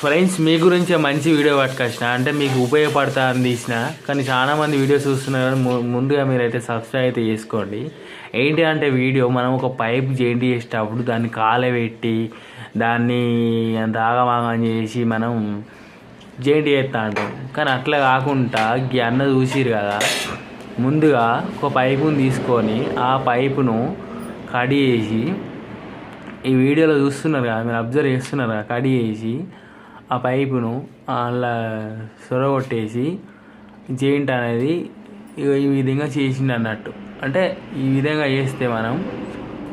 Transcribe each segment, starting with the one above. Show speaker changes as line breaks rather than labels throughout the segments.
Friends మీ గురించే మంచి video పట్టుకొచ్చిన. అంటే మీకు ఉపయోగపడతా అని తీసిన. కానీ చాలా మంది వీడియోస్ చూస్తున్నారు కానీ ముందుగా మీరైతే సబ్స్క్రైబ్ అయితే చేసుకోండి. ఏంటి అంటే వీడియో మనం ఒక పైప్ జెయింట్ చేసేటప్పుడు దాన్ని కాలబెట్టి దాన్ని దాగమాగం చేసి మనం జెయింట్ చేస్తా అంటాం. కానీ అట్లా కాకుండా అన్న చూసిరు కదా ముందుగా ఒక పైపును తీసుకొని ఆ పైపును కడి చేసి ఈ వీడియోలో చూస్తున్నారు కదా మీరు అబ్జర్వ్ చేస్తున్నారు కదా కడి చేసి ఆ పైపును అలా సొరగొట్టేసి జెయింట్ అనేది ఈ విధంగా చేసిండు అన్నట్టు. అంటే ఈ విధంగా చేస్తే మనం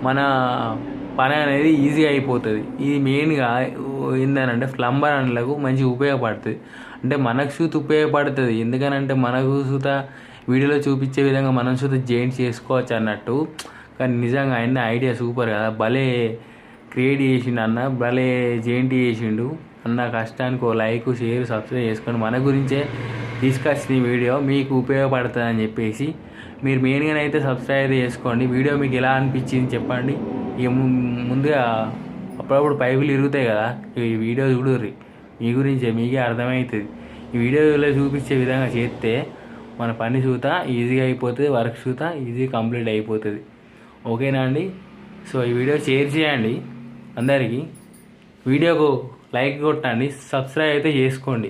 మన పని అనేది ఈజీగా అయిపోతుంది. ఇది మెయిన్గా ఏంటంటే ప్లంబర్ అండ్లకు మంచి ఉపయోగపడుతుంది. అంటే మనకు సూత ఉపయోగపడుతుంది. ఎందుకనంటే మనకు సూత వీడియోలో చూపించే విధంగా మనం సూత జెయింట్ చేసుకోవచ్చు అన్నట్టు. కానీ నిజంగా ఆయన ఐడియా సూపర్ కదా. భలే క్రియేట్ చేసిండు అన్న భలే జేంటి చేసిండు. అన్న కష్టానికి ఓ లైక్ షేర్ సబ్స్క్రైబ్ చేసుకొని మన గురించే తీసుకొచ్చిన ఈ వీడియో మీకు ఉపయోగపడుతుందని చెప్పేసి మీరు మెయిన్గా అయితే సబ్స్క్రైబ్ చేసుకోండి. వీడియో మీకు ఎలా అనిపించింది చెప్పండి. ఇక ము- ముందుగా అప్పుడప్పుడు పైపులు ఇరుగుతాయి కదా ఈ వీడియో చూడుర్రి. మీ గురించే మీకే అర్థమవుతుంది ఈ వీడియోలో చూపించే విధంగా చేస్తే మన పని చూత ఈజీగా అయిపోతుంది వర్క్ చూత ఈజీగా కంప్లీట్ అయిపోతుంది. ఓకేనా అండి? సో ఈ వీడియో షేర్ చేయండి. అందరికీ వీడియోకు లైక్ కొట్టండి సబ్స్క్రైబ్ అయితే చేసుకోండి.